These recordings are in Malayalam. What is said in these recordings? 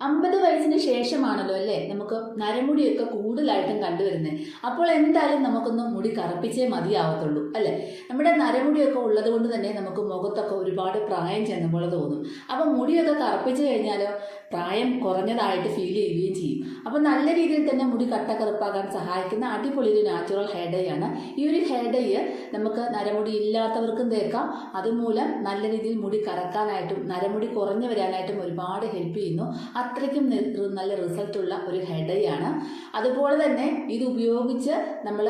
അമ്പത് വയസ്സിന് ശേഷമാണല്ലോ അല്ലേ? നമുക്ക് നരമുടിയൊക്കെ കൂടുതലായിട്ടും കണ്ടുവരുന്നത് അപ്പോൾ എന്തായാലും നമുക്കൊന്ന് മുടി കറുപ്പിച്ചേ മതിയാവത്തുള്ളൂ അല്ലേ? നമ്മുടെ നരമുടിയൊക്കെ ഉള്ളത് കൊണ്ട് തന്നെ നമുക്ക് മുഖത്തൊക്കെ ഒരുപാട് പ്രായം ചെന്ന പോലെ തോന്നും. അപ്പം മുടിയൊക്കെ കറുപ്പിച്ചു കഴിഞ്ഞാലോ പ്രായം കുറഞ്ഞതായിട്ട് ഫീൽ ചെയ്യുകയും ചെയ്യും. അപ്പം നല്ല രീതിയിൽ തന്നെ മുടി കട്ട കറുപ്പാകാൻ സഹായിക്കുന്ന അടിപൊളി ഒരു നാച്ചുറൽ ഹെയർ ഡൈ ആണ്. ഈ ഒരു ഹെയർ ഡൈ നമുക്ക് നരമുടി ഇല്ലാത്തവർക്കും തേക്കാം. അതുമൂലം നല്ല രീതിയിൽ മുടി കറക്കാനായിട്ടും നരമുടി കുറഞ്ഞു വരാനായിട്ടും ഒരുപാട് ഹെൽപ്പ് ചെയ്യുന്നു. അത്രയ്ക്കും നല്ല റിസൾട്ടുള്ള ഒരു ഹെയർ ഡൈ ആണ്. അതുപോലെ തന്നെ ഇത് ഉപയോഗിച്ച് നമ്മൾ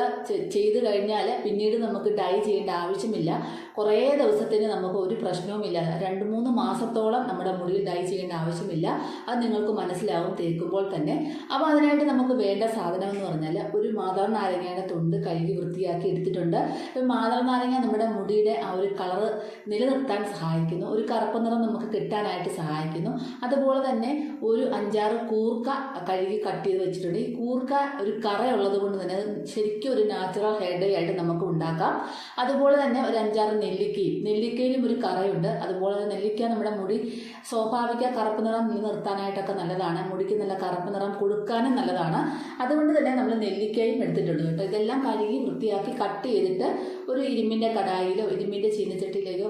ചെയ്ത് കഴിഞ്ഞാൽ പിന്നീട് നമുക്ക് ഡൈ ചെയ്യേണ്ട ആവശ്യമില്ല. കുറേ ദിവസത്തിന് നമുക്ക് ഒരു പ്രശ്നവുമില്ല. രണ്ട് മൂന്ന് മാസത്തോളം നമ്മുടെ മുടിയിൽ ഡൈ ചെയ്യേണ്ട ആവശ്യമില്ല. അത് നിങ്ങൾക്ക് മനസ്സിലാവും തേക്കുമ്പോൾ തന്നെ. അപ്പോൾ അതിനായിട്ട് നമുക്ക് വേണ്ട സാധനം എന്ന് പറഞ്ഞാൽ ഒരു മാതള നാരങ്ങയുടെ തൊണ്ട് കഴുകി വൃത്തിയാക്കി എടുത്തിട്ടുണ്ട്. ഇപ്പം നാരങ്ങ നമ്മുടെ മുടിയുടെ ആ ഒരു കളറ് നിലനിർത്താൻ സഹായിക്കുന്നു. ഒരു കറുപ്പ് നിറം നമുക്ക് കിട്ടാനായിട്ട് സഹായിക്കുന്നു. അതുപോലെ തന്നെ ഒരു അഞ്ചാറ് കൂർക്ക കഴുകി കട്ട് ചെയ്ത് വെച്ചിട്ടുണ്ട്. ഈ കൂർക്ക ഒരു കറയുള്ളത് കൊണ്ട് തന്നെ ശരിക്കും ഒരു നാച്ചുറൽ ഹെയർ ഡേ ആയിട്ട് നമുക്ക് ഉണ്ടാക്കാം. അതുപോലെ തന്നെ ഒരു അഞ്ചാറ് നെല്ലിക്കയും. നെല്ലിക്കയിലും ഒരു കറയുണ്ട്. അതുപോലെ തന്നെ നെല്ലിക്ക നമ്മുടെ മുടി സ്വാഭാവിക കറുപ്പ് നിറം നിലനിർത്താനായിട്ടൊക്കെ നല്ലതാണ്. മുടിക്ക് നല്ല കറുപ്പ് നിറം കൊടുക്കാനും നല്ലതാണ്. അതുകൊണ്ട് തന്നെ നമ്മൾ നെല്ലിക്കയും എടുത്തിട്ടുണ്ട് കേട്ടോ. ഇതെല്ലാം കഴുകി വൃത്തിയാക്കി കട്ട് ചെയ്തിട്ട് ഒരു ഇരുമ്പിന്റെ കടായിലോ ഇരുമ്പിന്റെ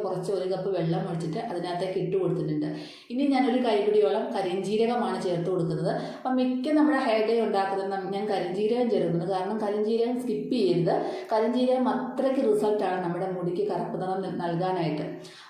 കുറച്ച് ഒരു കപ്പ് വെള്ളം ഒഴിച്ചിട്ട് അതിനകത്തേക്ക് ഇട്ട് കൊടുത്തിട്ടുണ്ട്. ഇനി ഞാനൊരു കൈപിടിയോളം കരിഞ്ജീരകമാണ് ചേർത്ത് കൊടുക്കുന്നത്. അപ്പം മിക്ക നമ്മുടെ ഹെയർ ഡേ ഉണ്ടാക്കുന്നത് ഞാൻ കരിഞ്ജീരകം ചേർക്കുന്നത്. കാരണം കരിഞ്ജീരകം സ്കിപ്പ് ചെയ്യരുത്. കരിഞ്ജീരകം അത്രയ്ക്ക് റിസൾട്ടാണ് നമ്മുടെ മുടിക്ക് കറുപ്പ് നിറം നൽകാനായിട്ട്.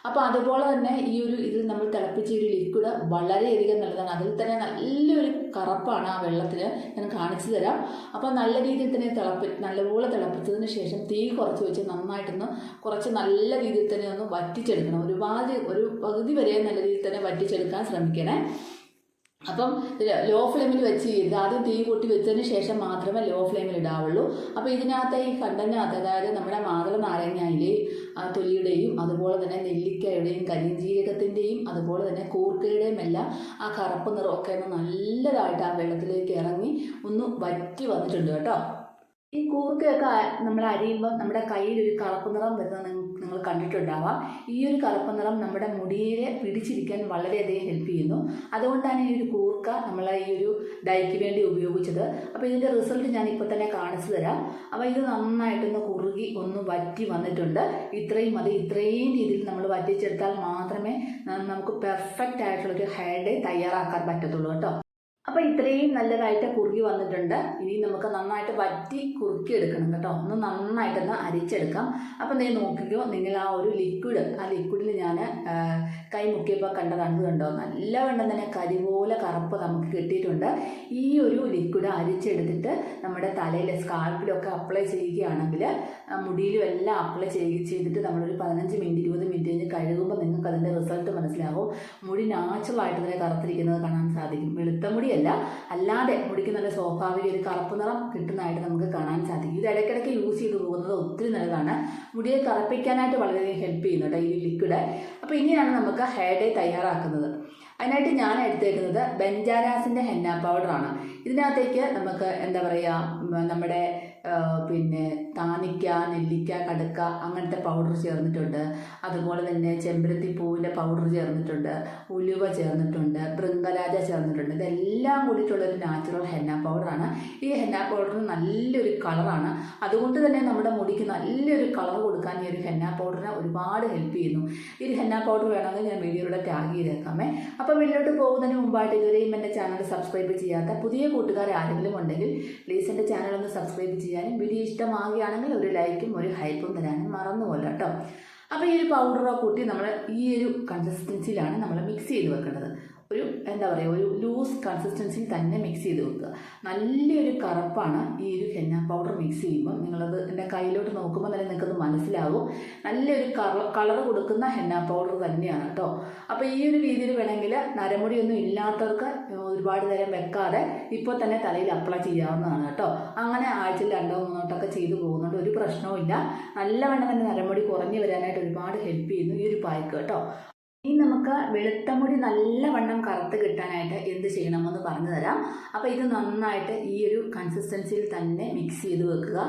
അപ്പോൾ അതുപോലെ തന്നെ ഈ ഒരു ഇതിൽ നമ്മൾ തിളപ്പിച്ച ഒരു ലിക്വിഡ് വളരെയധികം നല്ലതാണ്. അതിൽ തന്നെ നല്ലൊരു കറുപ്പാണ് ആ വെള്ളത്തിൽ ഞാൻ കാണിച്ചു തരാം. അപ്പോൾ നല്ല രീതിയിൽ തന്നെ തിളപ്പി നല്ലപോലെ തിളപ്പിച്ചതിന് ശേഷം തീ കുറച്ച് വെച്ച് നന്നായിട്ടൊന്ന് കുറച്ച് നല്ല രീതിയിൽ തന്നെ ഒന്ന് വറ്റിച്ചെടുക്കണം. ഒരുപാട് ഒരു പകുതി വരെ നല്ല രീതിയിൽ തന്നെ വറ്റിച്ചെടുക്കാൻ ശ്രമിക്കണേ. അപ്പം ലോ ഫ്ലെയിമിൽ വെച്ച് ചെയ്ത് ആദ്യം തീ കൂട്ടി വെച്ചതിന് ശേഷം മാത്രമേ ലോ ഫ്ലെയിമിൽ ഇടാവുള്ളൂ. അപ്പോൾ ഇതിനകത്ത് ഈ കണ്ടനകത്ത് അതായത് നമ്മുടെ മാതള നാരങ്ങയിലെയും തൊലിയുടെയും അതുപോലെ തന്നെ നെല്ലിക്കയുടെയും കരിഞ്ജീരകത്തിന്റെയും അതുപോലെ തന്നെ കൂർക്കയുടെയും എല്ലാം ആ കറുപ്പ് നിറമൊക്കെ ഒന്ന് നല്ലതായിട്ട് ആ വെള്ളത്തിലേക്ക് ഇറങ്ങി ഒന്ന് വറ്റി വന്നിട്ടുണ്ട് കേട്ടോ. ഈ കൂർക്കയൊക്കെ നമ്മൾ അരിയുമ്പോൾ നമ്മുടെ കയ്യിൽ ഒരു കറുപ്പ് നിറം വരുന്നത് നിങ്ങ- നിങ്ങൾ കണ്ടിട്ടുണ്ടാവാം. ഈ ഒരു കറുപ്പ് നിറം നമ്മുടെ മുടിയെ പിടിച്ചിരിക്കാൻ വളരെയധികം ഹെൽപ്പ് ചെയ്യുന്നു. അതുകൊണ്ടാണ് ഈ ഒരു കൂർക്ക നമ്മൾ ഈ ഒരു ഡൈക്ക് വേണ്ടി ഉപയോഗിച്ചത്. അപ്പോൾ ഇതിന്റെ റിസൾട്ട് ഞാൻ ഇപ്പോൾ തന്നെ കാണിച്ചു തരാം. അപ്പോൾ ഇത് നന്നായിട്ടൊന്ന് കുറുകി ഒന്ന് വറ്റി വന്നിട്ടുണ്ട്. ഇത്രയും മതി. ഇത്രയും രീതിയിൽ നമ്മൾ വറ്റിച്ചെടുത്താൽ മാത്രമേ നമുക്ക് പെർഫെക്റ്റ് ആയിട്ടുള്ളൊരു ഹെയർ ഡേ തയ്യാറാക്കാൻ പറ്റത്തുള്ളൂ കേട്ടോ. അപ്പോൾ ഇത്രയും നല്ലതായിട്ട് കുറുകി വന്നിട്ടുണ്ട്. ഇനി നമുക്ക് നന്നായിട്ട് വറ്റി കുറുക്കി എടുക്കണം കേട്ടോ. ഒന്ന് നന്നായിട്ടൊന്ന് അരിച്ചെടുക്കാം. അപ്പോൾ നീ നോക്കിക്കോ നിങ്ങൾ ആ ഒരു ലിക്വിഡ് ആ ലിക്വിഡിൽ ഞാൻ കൈ മുക്കിയപ്പോൾ കണ്ടതാണ് കണ്ടോ? നല്ല വെണ്ണം തന്നെ കരി പോലെ കറുപ്പ് നമുക്ക് കിട്ടിയിട്ടുണ്ട്. ഈ ഒരു ലിക്വിഡ് അരിച്ചെടുത്തിട്ട് നമ്മുടെ തലയിൽ സ്കാൽപ്പിലൊക്കെ അപ്ലൈ ചെയ്യുകയാണെങ്കിൽ മുടിയിലും എല്ലാം അപ്ലൈ ചെയ്ത് ചെയ്തിട്ട് നമ്മളൊരു പതിനഞ്ച് മിനിറ്റ് ഇരുപത് മിനിറ്റ് കഴിഞ്ഞ് കഴുകുമ്പോൾ നിങ്ങൾക്ക് അതിന്റെ റിസൾട്ട് മനസ്സിലാവും. മുടി നാച്ചുറലായിട്ട് തന്നെ കറുത്തിരിക്കുന്നത് കാണാൻ സാധിക്കും. വെളുത്ത മുടിയല്ല അല്ലാതെ മുടിക്ക് നല്ല സ്വാഭാവിക ഒരു കറുപ്പ് നിറം കിട്ടുന്നതായിട്ട് നമുക്ക് കാണാൻ സാധിക്കും. ഇത് ഇടയ്ക്കിടയ്ക്ക് യൂസ് ചെയ്ത് പോകുന്നത് ഒത്തിരി നല്ലതാണ്. മുടിയെ കറുപ്പിക്കാനായിട്ട് വളരെയധികം ഹെൽപ്പ് ചെയ്യുന്നുണ്ട് ഈ ലിക്വിഡ് അപ്പോൾ ഇങ്ങനെയാണ് നമുക്ക് ഹെയർ ഡേ തയ്യാറാക്കുന്നത്. അതിനായിട്ട് ഞാൻ എടുത്തേക്കുന്നത് ബെഞ്ചാരാസിന്റെ ഹെന്ന പൗഡറാണ് ഇതിനകത്തേക്ക് നമുക്ക് എന്താ പറയുക നമ്മുടെ പിന്നെ താനിക്ക നെല്ലിക്ക കടുക്ക അങ്ങനത്തെ പൗഡർ ചേർന്നിട്ടുണ്ട്. അതുപോലെ തന്നെ ചെമ്പരത്തി പൂവിന്റെ പൗഡർ ചേർന്നിട്ടുണ്ട്. ഉലുവ ചേർന്നിട്ടുണ്ട്. ബൃങ്കരാജ ചേർന്നിട്ടുണ്ട്. ഇതെല്ലാം കൂടിയിട്ടുള്ള ഒരു നാച്ചുറൽ ഹെന്ന പൗഡറാണ് ഈ ഹെന്ന പൗഡർ നല്ലൊരു കളറാണ് അതുകൊണ്ട് തന്നെ നമ്മുടെ മുടിക്ക് നല്ലൊരു കളർ കൊടുക്കാൻ ഈ ഒരു ഹെന്ന പൗഡറിനെ ഒരുപാട് ഹെൽപ്പ് ചെയ്യുന്നു. ഈ ഒരു ഹെന്ന പൗഡർ വേണമെങ്കിൽ ഞാൻ വീഡിയോയുടെ ടാഗ് ചെയ്തേക്കാമേ. അപ്പോൾ വീട്ടിലോട്ട് പോകുന്നതിന് മുമ്പായിട്ട് ഇതുവരെയും എന്റെ ചാനൽ സബ്സ്ക്രൈബ് ചെയ്യാത്ത പുതിയ കൂട്ടുകാർ ആരെങ്കിലും ഉണ്ടെങ്കിൽ പ്ലീസ് എന്റെ ചാനൽ ഒന്ന് സബ്സ്ക്രൈബ് ചെയ്യാനും വീഡിയോ ഇഷ്ടമാകുകയാണെങ്കിൽ ഒരു ലൈക്കും ഒരു ഹൈപ്പും തരാനും മറന്നുപോലെ കേട്ടോ. അപ്പോൾ ഈ ഒരു പൗഡറോ കൂട്ടി നമ്മൾ ഈ ഒരു കൺസിസ്റ്റൻസിയിലാണ് നമ്മൾ മിക്സ് ചെയ്ത് വെക്കേണ്ടത്. ഒരു എന്താ പറയുക ഒരു ലൂസ് കൺസിസ്റ്റൻസി തന്നെ മിക്സ് ചെയ്ത് വെക്കുക. നല്ലൊരു കറുപ്പാണ് ഈ ഒരു ഹെന്ന പൗഡർ മിക്സ് ചെയ്യുമ്പോൾ നിങ്ങളത് എന്റെ കയ്യിലോട്ട് നോക്കുമ്പോൾ തന്നെ നിങ്ങൾക്കത് മനസ്സിലാവും. നല്ലൊരു കളർ കളർ കൊടുക്കുന്ന ഹെന്ന പൗഡർ തന്നെയാണ് കേട്ടോ. അപ്പോൾ ഈ ഒരു രീതിയിൽ വേണമെങ്കിൽ നരമുടിയൊന്നും ഇല്ലാത്തവർക്ക് ഒരുപാട് നേരം വെക്കാതെ ഇപ്പോൾ തന്നെ തലയിൽ അപ്ലൈ ചെയ്യാവുന്നതാണ് കേട്ടോ. അങ്ങനെ ആഴ്ചയിൽ രണ്ടോ മൂന്നോട്ടൊക്കെ ചെയ്തു പോകുന്നുണ്ട് ഒരു പ്രശ്നവും ഇല്ല. നല്ലവണ്ണം തന്നെ നരമുടി കുറഞ്ഞു വരാനായിട്ട് ഒരുപാട് ഹെൽപ്പ് ചെയ്യുന്നു ഈ ഒരു പായ്ക്ക് കേട്ടോ. ഇനി നമുക്ക് വെളുത്ത മുടി നല്ലവണ്ണം കറുത്ത് കിട്ടാനായിട്ട് എന്ത് ചെയ്യണമെന്ന് പറഞ്ഞു തരാം. അപ്പോൾ ഇത് നന്നായിട്ട് ഈ ഒരു കൺസിസ്റ്റൻസിയിൽ തന്നെ മിക്സ് ചെയ്ത് വെക്കുക.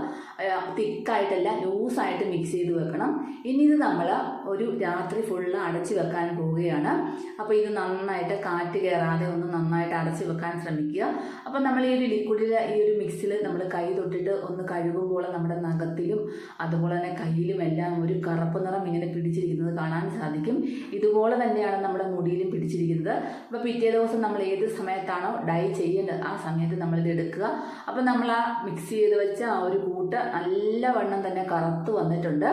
തിക്കായിട്ടല്ല ലൂസായിട്ട് മിക്സ് ചെയ്ത് വെക്കണം. ഇനി ഇത് നമ്മൾ ഒരു രാത്രി ഫുള്ള് അടച്ചു വെക്കാൻ പോവുകയാണ്. അപ്പോൾ ഇത് നന്നായിട്ട് കാറ്റ് കയറാതെ ഒന്ന് നന്നായിട്ട് അടച്ചു വെക്കാൻ ശ്രമിക്കുക. അപ്പോൾ നമ്മൾ ഈ ഒരു ലിക്വിഡിൽ ഈ ഒരു മിക്സിൽ നമ്മൾ കൈ തൊട്ടിട്ട് ഒന്ന് കഴുകുമ്പോൾ നമ്മുടെ നഖത്തിലും അതുപോലെ തന്നെ കയ്യിലും എല്ലാം ഒരു കറുപ്പ് നിറം ഇങ്ങനെ പിടിച്ചിരിക്കുന്നത് കാണാൻ സാധിക്കും. ഇതുപോലെ തന്നെയാണ് നമ്മുടെ മുടിയിൽ പിടിച്ചിരിക്കുന്നത്. അപ്പോൾ പിറ്റേ ദിവസം നമ്മൾ ഏത് സമയത്താണോ ഡൈ ചെയ്യേണ്ടത് ആ സമയത്ത് നമ്മളിത് എടുക്കുക. അപ്പോൾ നമ്മൾ ആ മിക്സ് ചെയ്ത് വെച്ച ആ ഒരു കൂട്ട് നല്ലവണ്ണം തന്നെ കറുത്ത് വന്നിട്ടുണ്ട്.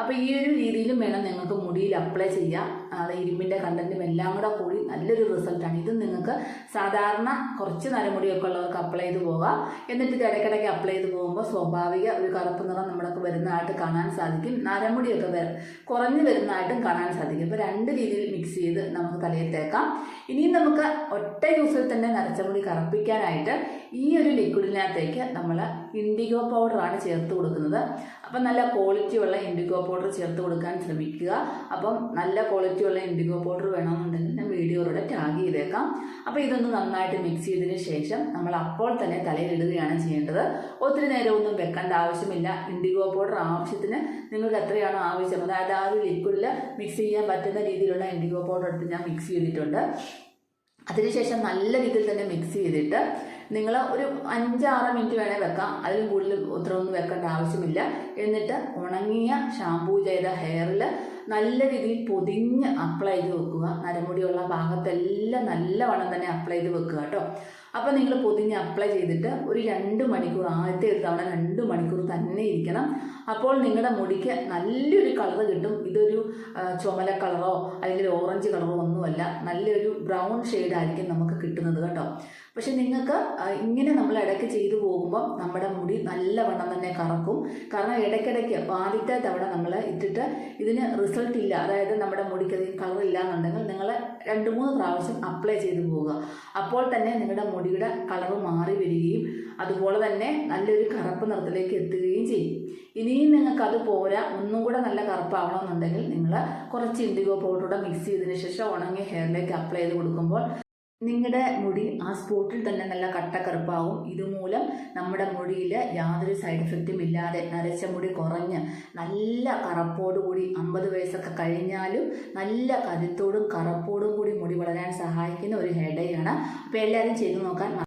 അപ്പോൾ ഈ ഒരു രീതിയിലും വേണം നിങ്ങൾക്ക് മുടിയിൽ അപ്ലൈ ചെയ്യാം. അത് ഇരുമ്പിന്റെ കണ്ടന്റും എല്ലാം കൂടെ കൂടി നല്ലൊരു റിസൾട്ടാണ് ഇത് നിങ്ങൾക്ക് സാധാരണ കുറച്ച് നരമുടിയൊക്കെ ഉള്ളവർക്ക് അപ്ലൈ ചെയ്ത് പോകാം. എന്നിട്ട് ഇത് ഇടയ്ക്കിടയ്ക്ക് അപ്ലൈ ചെയ്ത് പോകുമ്പോൾ സ്വാഭാവിക ഒരു കറുപ്പ് നിറം നമ്മളൊക്കെ വരുന്നതായിട്ട് കാണാൻ സാധിക്കും. നരമുടിയൊക്കെ വര കുറഞ്ഞു വരുന്നതായിട്ടും കാണാൻ സാധിക്കും. അപ്പോൾ രണ്ട് രീതിയിൽ മിക്സ് ചെയ്ത് നമുക്ക് തലയിൽ തേക്കാം ഇനിയും നമുക്ക് ഒറ്റ യൂസിൽ തന്നെ നരച്ച മുടി കറുപ്പിക്കാനായിട്ട് ഈ ഒരു ലിക്വിഡിനകത്തേക്ക് നമ്മൾ ഇൻഡിഗോ പൗഡറാണ് ചേർത്ത് കൊടുക്കുന്നത്. അപ്പം നല്ല ക്വാളിറ്റി ഉള്ള ഇൻഡിഗോ പൗഡർ ചേർത്ത് കൊടുക്കാൻ ശ്രമിക്കുക. അപ്പം നല്ല ക്വാളിറ്റി ഉള്ള ഇൻഡിഗോ പൗഡർ വേണമെന്നുണ്ടെങ്കിൽ ഞാൻ വീഡിയോയിലൂടെ ടാഗ് ചെയ്തേക്കാം. അപ്പോൾ ഇതൊന്ന് നന്നായിട്ട് മിക്സ് ചെയ്തതിന് ശേഷം നമ്മൾ അപ്പോൾ തന്നെ തലയിൽ തലയിലിടുകയാണ് ചെയ്യേണ്ടത്. ഒത്തിരി നേരമൊന്നും വെക്കേണ്ട ആവശ്യമില്ല. ഇൻഡിഗോ പൗഡർ ആവശ്യത്തിന് നിങ്ങൾക്ക് എത്രയാണോ ആവശ്യം. അതായത് ആ ഒരു ലിക്വിഡിൽ മിക്സ് ചെയ്യാൻ പറ്റുന്ന രീതിയിലുള്ള ഇൻഡിഗോ പൗഡർ എടുത്ത് ഞാൻ മിക്സ് ചെയ്തിട്ടുണ്ട്. അതിനുശേഷം നല്ല രീതിയിൽ തന്നെ മിക്സ് ചെയ്തിട്ട് നിങ്ങൾ ഒരു അഞ്ചാറ് മിനിറ്റ് വേണേൽ വെക്കാം. അതിൽ കൂടുതൽ ഉത്തരവൊന്നും വെക്കേണ്ട ആവശ്യമില്ല. എന്നിട്ട് ഉണങ്ങിയ ഷാമ്പൂ ചെയ്ത ഹെയറിൽ നല്ല രീതിയിൽ പൊതിഞ്ഞ് അപ്ലൈ ചെയ്ത് വെക്കുക. നരമുടിയുള്ള ഭാഗത്തെല്ലാം നല്ലവണ്ണം തന്നെ അപ്ലൈ ചെയ്ത് വെക്കുക കേട്ടോ. അപ്പോൾ നിങ്ങൾ പൊതിഞ്ഞ് അപ്ലൈ ചെയ്തിട്ട് ഒരു രണ്ട് മണിക്കൂർ ആദ്യത്തെ ഒരു തവണ രണ്ട് മണിക്കൂർ തന്നെ ഇരിക്കണം. അപ്പോൾ നിങ്ങളുടെ മുടിക്ക് നല്ലൊരു കളർ കിട്ടും. ഇതൊരു ചുമല കളറോ അല്ലെങ്കിൽ ഓറഞ്ച് കളറോ ഒന്നുമല്ല. നല്ലൊരു ബ്രൗൺ ഷെയ്ഡായിരിക്കും നമുക്ക് കിട്ടുന്നത് കേട്ടോ. പക്ഷെ നിങ്ങൾക്ക് ഇങ്ങനെ നമ്മൾ ഇടയ്ക്ക് ചെയ്തു പോകുമ്പോൾ നമ്മുടെ മുടി നല്ലവണ്ണം തന്നെ കറക്കും. കാരണം ഇടയ്ക്കിടയ്ക്ക് ആദ്യത്തെ തവണ നമ്മൾ ഇട്ടിട്ട് ഇതിന് റിസൾട്ട് ഇല്ല. അതായത് നമ്മുടെ മുടിക്ക് അധികം കളർ ഇല്ല എന്നുണ്ടെങ്കിൽ നിങ്ങൾ രണ്ട് മൂന്ന് പ്രാവശ്യം അപ്ലൈ ചെയ്തു പോവുക. അപ്പോൾ തന്നെ നിങ്ങളുടെ മുടിയുടെ കളർ മാറി വരികയും അതുപോലെ തന്നെ നല്ലൊരു കറുപ്പ് നിറത്തിലേക്ക് എത്തുകയും ചെയ്യും. ഇനിയും നിങ്ങൾക്ക് അത് പോരാ ഒന്നും കൂടെ നല്ല കറുപ്പാവണമെന്നുണ്ടെങ്കിൽ നിങ്ങൾ കുറച്ച് ഇൻഡിഗോ പൗഡറൂടെ മിക്സ് ചെയ്തതിന് ശേഷം ഉണങ്ങിയ ഹെയറിലേക്ക് അപ്ലൈ ചെയ്ത് കൊടുക്കുമ്പോൾ നിങ്ങളുടെ മുടി ആ സ്പോട്ടിൽ തന്നെ നല്ല കട്ട കറുപ്പാവും ഇതുമൂലം നമ്മുടെ മുടിയിൽ യാതൊരു സൈഡ് എഫക്റ്റും ഇല്ലാതെ നരച്ച മുടി കുറഞ്ഞ് നല്ല കറുപ്പോടുകൂടി അമ്പത് വയസ്സൊക്കെ കഴിഞ്ഞാലും നല്ല കരുത്തോടും കറുപ്പോടും കൂടി മുടി വളരാൻ സഹായിക്കുന്ന ഒരു ഹെഡയാണ് അപ്പോൾ എല്ലാവരും ചെയ്തു നോക്കാൻ